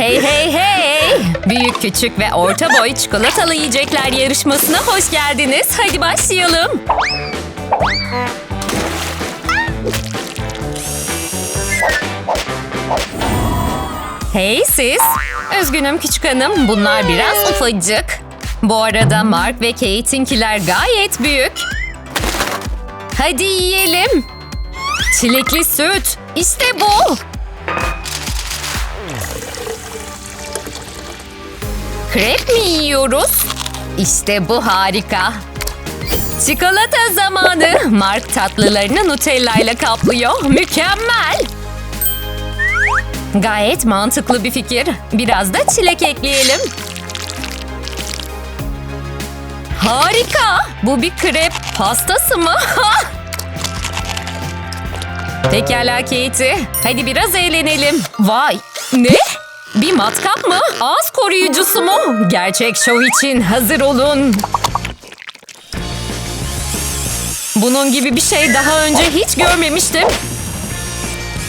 Hey hey hey! Büyük, küçük ve orta boy çikolatalı yiyecekler yarışmasına hoş geldiniz. Hadi başlayalım. Hey siz! Üzgünüm küçük hanım, bunlar biraz ufacık. Bu arada Mark ve Kate'inkiler gayet büyük. Hadi yiyelim. Çilekli süt. İşte bu. Krep mi yiyoruz? İşte bu harika. Çikolata zamanı. Mark tatlılarını Nutella ile kaplıyor. Mükemmel. Gayet mantıklı bir fikir. Biraz da çilek ekleyelim. Harika. Bu bir krep pastası mı? Pekala Katie. Hadi biraz eğlenelim. Vay. Ne? Bir matkap mı? Ağız koruyucusu mu? Gerçek şov için hazır olun. Bunun gibi bir şey daha önce hiç görmemiştim.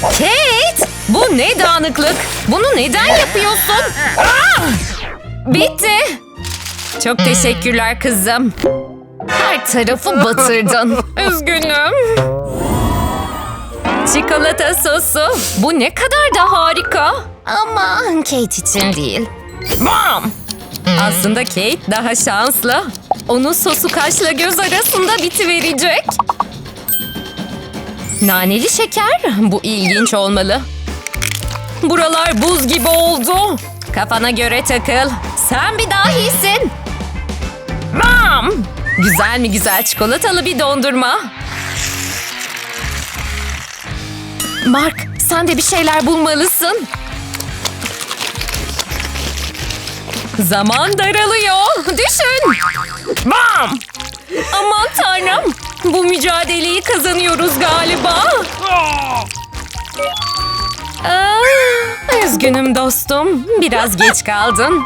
Kate! Bu ne dağınıklık? Bunu neden yapıyorsun? Ah! Bitti. Çok teşekkürler kızım. Her tarafı batırdın. Üzgünüm. Çikolata sosu. Bu ne kadar da harika. Ama Kate için değil. Bam! Aslında Kate daha şanslı. Onun sosu kaşla göz arasında bitiverecek. Naneli şeker. Bu ilginç olmalı. Buralar buz gibi oldu. Kafana göre takıl. Sen bir dahisin. Bam! Güzel mi güzel çikolatalı bir dondurma. Mark, sen de bir şeyler bulmalısın. Zaman daralıyor. Düşün. Bam! Aman tanrım. Bu mücadeleyi kazanıyoruz galiba. Aa, üzgünüm dostum. Biraz geç kaldın.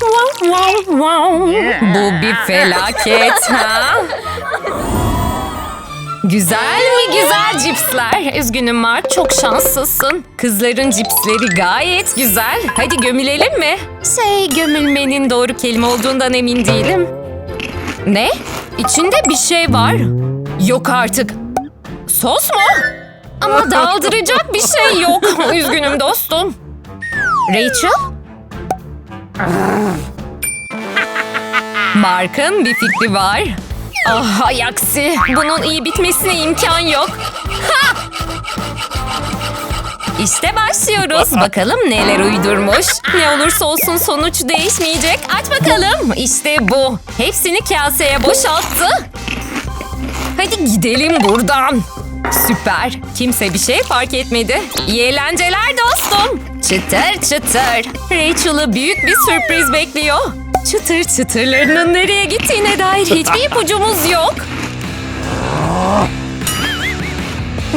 Wow, wow, wow. Bu bir felaket ha? Güzel mi güzel cipsler? Üzgünüm Mark çok şanslısın. Kızların cipsleri gayet güzel. Hadi gömülelim mi? Şey gömülmenin doğru kelime olduğundan emin değilim. Ne? İçinde bir şey var. Yok artık. Sos mu? Ama daldıracak bir şey yok. Üzgünüm dostum. Rachel? Mark'ın bir fikri var. Ah hay. Bunun iyi bitmesine imkan yok. Ha! İşte başlıyoruz. Bakalım neler uydurmuş. Ne olursa olsun sonuç değişmeyecek. Aç bakalım. İşte bu. Hepsini kaseye boşalttı. Hadi gidelim buradan. Süper. Kimse bir şey fark etmedi. İyi eğlenceler dostum. Çıtır çıtır. Rachel'ı büyük bir sürpriz bekliyor. Çıtır çıtırlarının nereye gittiğine dair hiçbir ipucumuz yok.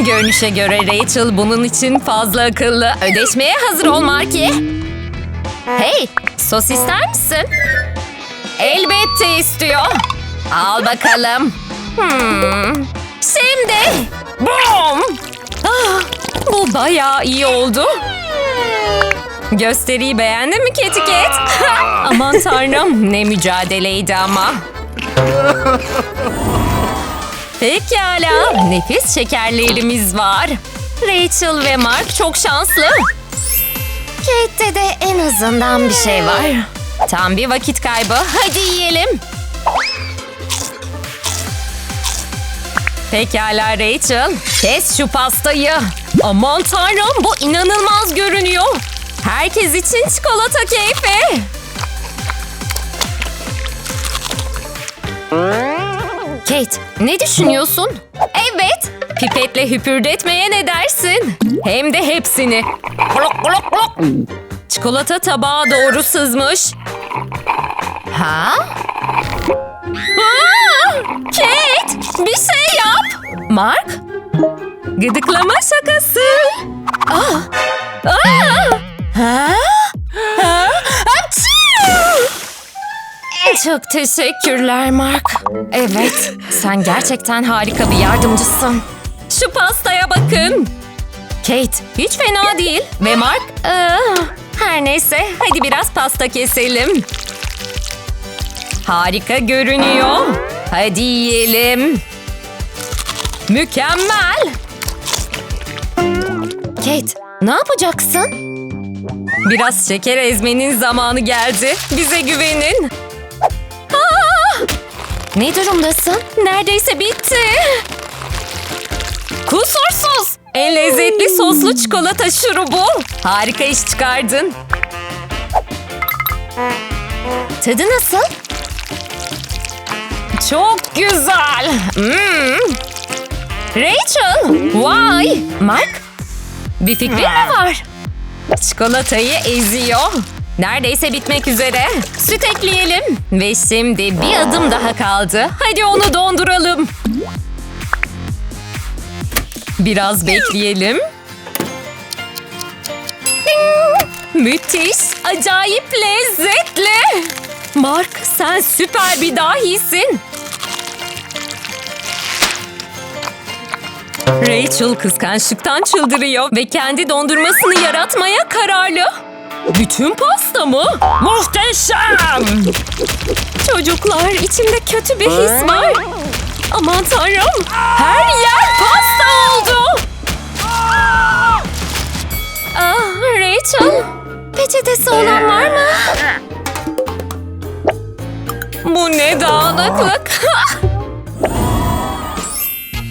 Görünüşe göre Rachel bunun için fazla akıllı. Ödeşmeye hazır ol Marky. Hey, sos ister misin? Elbette istiyor. Al bakalım. Hmm. Şimdi. Boom. Ah, bu bayağı iyi oldu. Gösteriyi beğendin mi Cat? Aman tanrım ne mücadeleydi ama. Pekala nefis şekerlerimiz var. Rachel ve Mark çok şanslı. Kate'de de en azından bir şey var. Tam bir vakit kaybı. Hadi yiyelim. Pekala Rachel. Kes şu pastayı. Aman tanrım bu inanılmaz görünüyor. Herkes için çikolata keyfi. Kate, ne düşünüyorsun? Evet, pipetle hüpürdetmeye ne dersin? Hem de hepsini. Çikolata tabağa doğru sızmış. Ha? Aa! Kate, bir şey yap. Mark? Gıdıklama şakası. Aa! Aa! Ha? Ha? Çok teşekkürler Mark. Evet, sen gerçekten harika bir yardımcısın. Şu pastaya bakın. Kate hiç fena değil. Ve Mark? Her neyse hadi biraz pasta keselim. Harika görünüyor. Hadi yiyelim. Mükemmel. Kate ne yapacaksın? Biraz şeker ezmenin zamanı geldi. Bize güvenin. Aa! Ne durumdasın? Neredeyse bitti. Kusursuz. En lezzetli soslu çikolata şurubu. Harika iş çıkardın. Tadı nasıl? Çok güzel. Hmm. Rachel, vay. Mark, bir fikrin mi var? Çikolatayı eziyor. Neredeyse bitmek üzere. Süt ekleyelim. Ve şimdi bir adım daha kaldı. Hadi onu donduralım. Biraz bekleyelim. Müthiş, acayip lezzetli. Mark sen süper bir dahisin. Rachel kıskançlıktan çıldırıyor ve kendi dondurmasını yaratmaya kararlı. Bütün pasta mı? Muhteşem! Çocuklar içimde kötü bir his var. Aman tanrım her yer pasta oldu. Ah Rachel peçetesi olan var mı? Bu ne dağınıklık.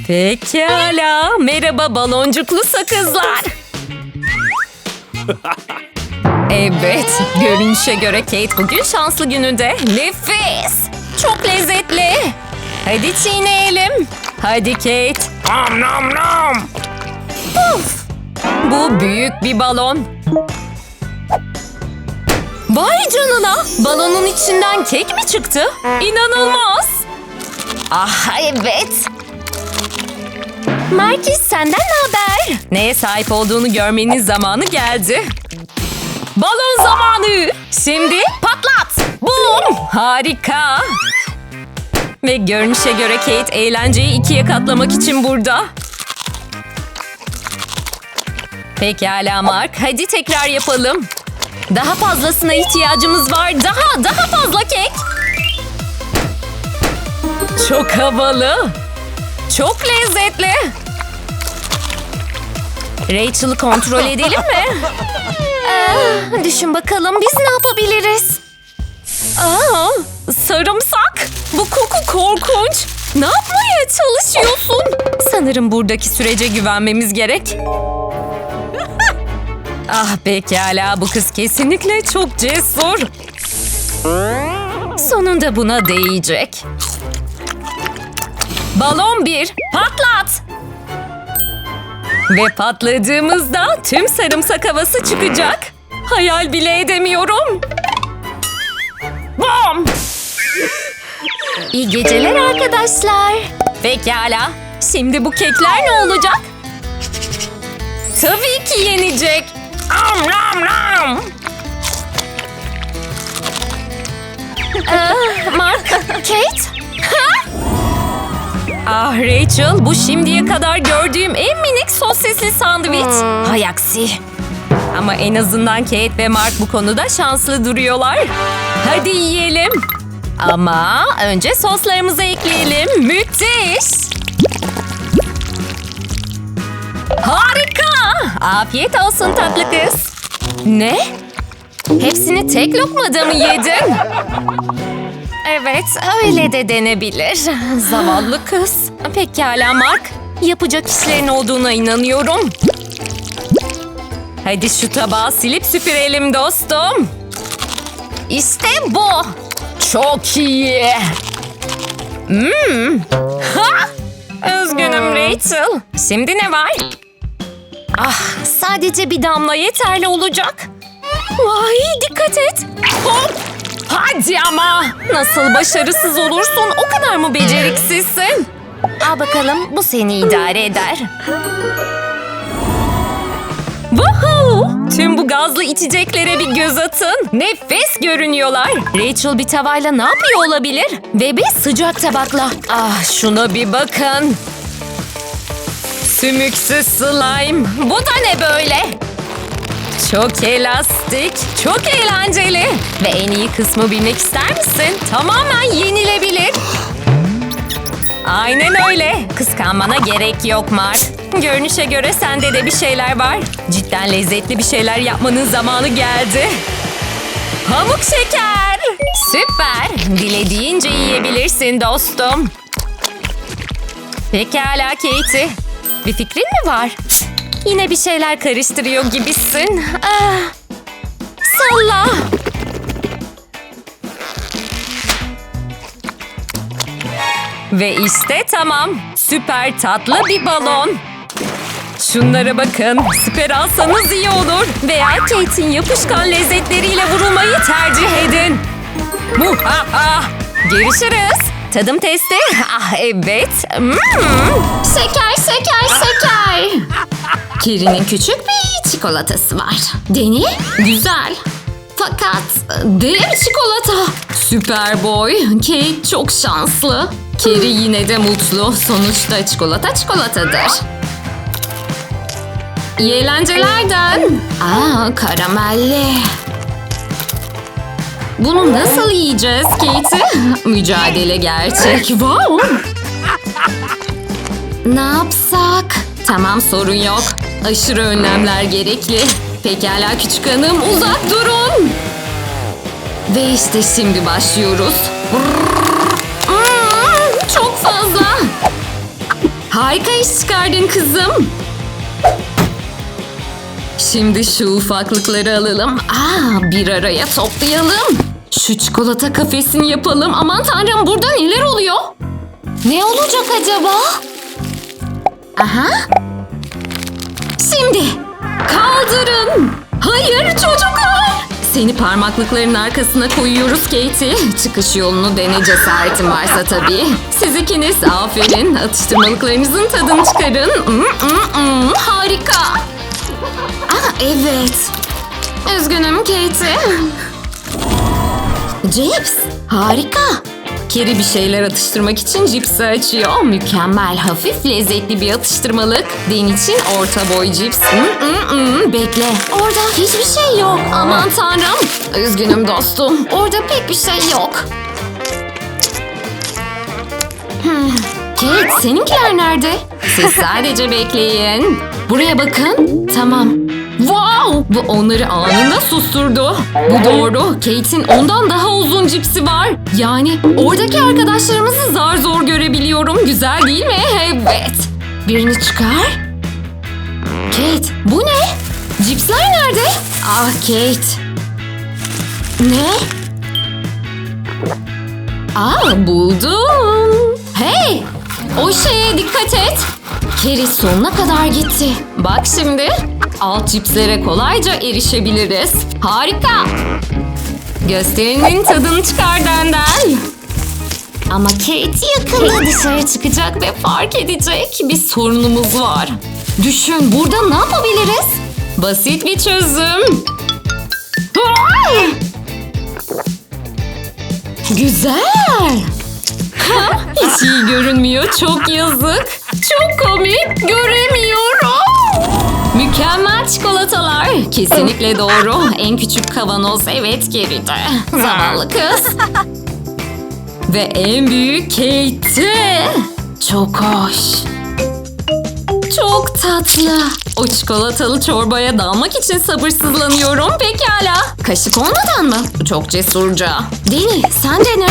Pekala. Merhaba baloncuklu sakızlar. Evet, görünüşe göre Kate bugün şanslı gününde. Nefis! Çok lezzetli. Hadi çiğneyelim. Hadi Kate. Nom nom nom. Puf! Bu büyük bir balon. Vay canına! Balonun içinden kek mi çıktı? İnanılmaz! Ah evet! Marcus senden ne haber? Neye sahip olduğunu görmenin zamanı geldi. Balon zamanı! Şimdi patlat! Bum! Harika! Ve görünüşe göre Kate eğlenceyi ikiye katlamak için burada. Pekala Mark, hadi tekrar yapalım. Daha fazlasına ihtiyacımız var. Daha, daha fazla kek. Çok havalı. Çok lezzetli. Rachel'ı kontrol edelim mi? Ee, düşün bakalım biz ne yapabiliriz? Aa, sarımsak. Bu koku korkunç. Ne yapmaya çalışıyorsun? Sanırım buradaki sürece güvenmemiz gerek. Ah pekala bu kız kesinlikle çok cesur. Sonunda buna değecek. Balon bir patlat. Ve patladığımızda tüm sarımsak havası çıkacak. Hayal bile edemiyorum. Bom! İyi geceler arkadaşlar. Pekala. Şimdi bu kekler ne olacak? Tabii ki yenecek. Am nam nam. Ee, Mark, Kate? Ah Rachel, bu şimdiye kadar gördüğüm en minik sosisli sandviç. Hay aksi. Ama en azından Kate ve Mark bu konuda şanslı duruyorlar. Hadi yiyelim. Ama önce soslarımızı ekleyelim. Müthiş. Harika! Afiyet olsun tatlı kız. Ne? Hepsini tek lokmada mı yedin? Evet, öyle de denebilir. Zavallı kız. Pekala Mark. Yapacak işlerin olduğuna inanıyorum. Hadi şu tabağı silip süpürelim dostum. İşte bu. Çok iyi. Hmm. Ha! Üzgünüm Rachel. Şimdi ne var? Ah, sadece bir damla yeterli olacak. Vay, dikkat et. Hop! Hadi ama. Nasıl başarısız olursun? O kadar mı beceriksizsin? Al bakalım, bu seni idare eder. Woohoo! Tüm bu gazlı içeceklere bir göz atın. Nefis görünüyorlar. Rachel bir tavayla ne yapıyor olabilir? Ve bir sıcak tabakla. Ah şuna bir bakın. Sümüksüz slime. Bu da ne böyle? Çok elastik, çok eğlenceli. Ve en iyi kısmı bilmek ister misin? Tamamen yenilebilir. Aynen öyle. Kıskanmana gerek yok Mart. Görünüşe göre sende de bir şeyler var. Cidden lezzetli bir şeyler yapmanın zamanı geldi. Pamuk şeker. Süper. Dilediğince yiyebilirsin dostum. Pekala Katie. Bir fikrin mi var? Yine bir şeyler karıştırıyor gibisin. Ah. Salla. Ve işte tamam. Süper tatlı bir balon. Şunlara bakın. Siper alsanız iyi olur. Veya Kate'in yapışkan lezzetleriyle vurulmayı tercih edin. Muhaha. Görüşürüz. Tadım testi. Ah evet. Hmm. Şeker, şeker, şeker. Kiri'nin küçük bir çikolatası var. Deni, güzel. Fakat dev çikolata. Süper boy. Kate çok şanslı. Kiri yine de mutlu. Sonuçta çikolata çikolatadır. İyi eğlencelerden. Aa, karamelli. Bunu nasıl yiyeceğiz Katie? Mücadele gerçek. Wow. Ne yapsak? Tamam sorun yok. Aşırı önlemler gerekli. Pekala küçük hanım uzak durun. Ve işte şimdi başlıyoruz. Hmm, çok fazla. Harika iş çıkardın kızım. Şimdi şu ufaklıkları alalım. Aa, bir araya toplayalım. Şu çikolata kafesini yapalım. Aman tanrım burada neler oluyor? Ne olacak acaba? Aha. Şimdi kaldırın. Hayır çocuklar. Seni parmaklıkların arkasına koyuyoruz Katie. Çıkış yolunu dene cesaretin varsa tabii. Siz ikiniz aferin. Atıştırmalıklarınızın tadını çıkarın. Mm, mm, mm. Harika. Aa, evet. Üzgünüm Katie. Cips. Harika. Keri bir şeyler atıştırmak için cipsi açıyor. Mükemmel, hafif, lezzetli bir atıştırmalık. Den için orta boy cips. Hmm, hmm, hmm. Bekle. Orada hiçbir şey yok. Aman tanrım. Üzgünüm dostum. Orada pek bir şey yok. Hmm. Kate, seninkiler nerede? Siz sadece bekleyin. Buraya bakın. Tamam. Wow! Bu onları anında susturdu. Bu doğru. Kate'in ondan daha uzun cipsi var. Yani oradaki arkadaşlarımızı zar zor görebiliyorum. Güzel değil mi? Evet. Birini çıkar. Kate, bu ne? Cipsler nerede? Ah Kate. Ne? Aa buldum. Hey! O şeye dikkat et. Keri sonuna kadar gitti. Bak şimdi. Alt cipslere kolayca erişebiliriz. Harika. Gösterinin tadını çıkar benden. Ama Kate yakında dışarı çıkacak ve fark edecek bir sorunumuz var. Düşün burada ne yapabiliriz? Basit bir çözüm. Ay! Güzel. Ha, hiç iyi görünmüyor. Çok yazık. Çok komik. Göremiyorum. Mükemmel çikolatalar. Kesinlikle doğru. En küçük kavanoz evet geride. Zavallı kız. Ve en büyük Kate. Çok hoş. Çok tatlı. O çikolatalı çorbaya dalmak için sabırsızlanıyorum. Pekala. Kaşık olmadan mı? Çok cesurca. Deni sen dene.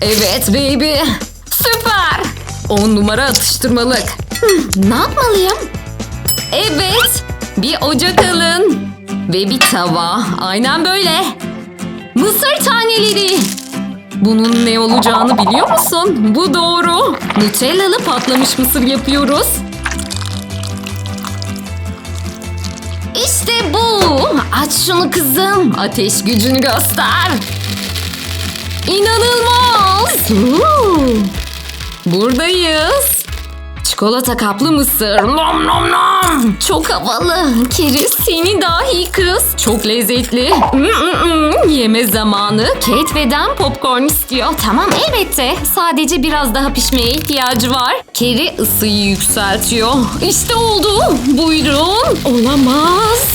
Evet baby. Süper. On numara atıştırmalık. Hmm, ne yapmalıyım? Evet. Bir ocak alın. Ve bir tava. Aynen böyle. Mısır taneleri. Bunun ne olacağını biliyor musun? Bu doğru. Nutellalı patlamış mısır yapıyoruz. İşte bu. Aç şunu kızım. Ateş gücünü göster. İnanılmaz. Uuu. Buradayız. Çikolata kaplı mısır. Nom nom nom. Çok havalı. Keri seni dahi kız. Çok lezzetli. Mm, mm, mm. Yeme zamanı. Kate ve Dan popcorn istiyor. Tamam elbette. Sadece biraz daha pişmeye ihtiyacı var. Keri ısıyı yükseltiyor. İşte oldu. Buyurun. Olamaz.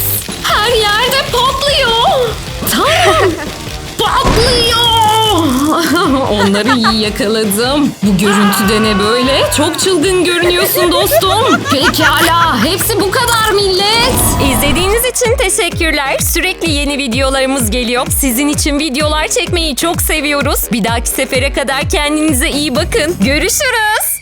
Her yerde patlıyor. Tanrım. Patlıyor. Onları iyi yakaladım. Bu görüntüde ne böyle? Çok çılgın görünüyorsun dostum. Pekala. Hepsi bu kadar millet. İzlediğiniz için teşekkürler. Sürekli yeni videolarımız geliyor. Sizin için videolar çekmeyi çok seviyoruz. Bir dahaki sefere kadar kendinize iyi bakın. Görüşürüz.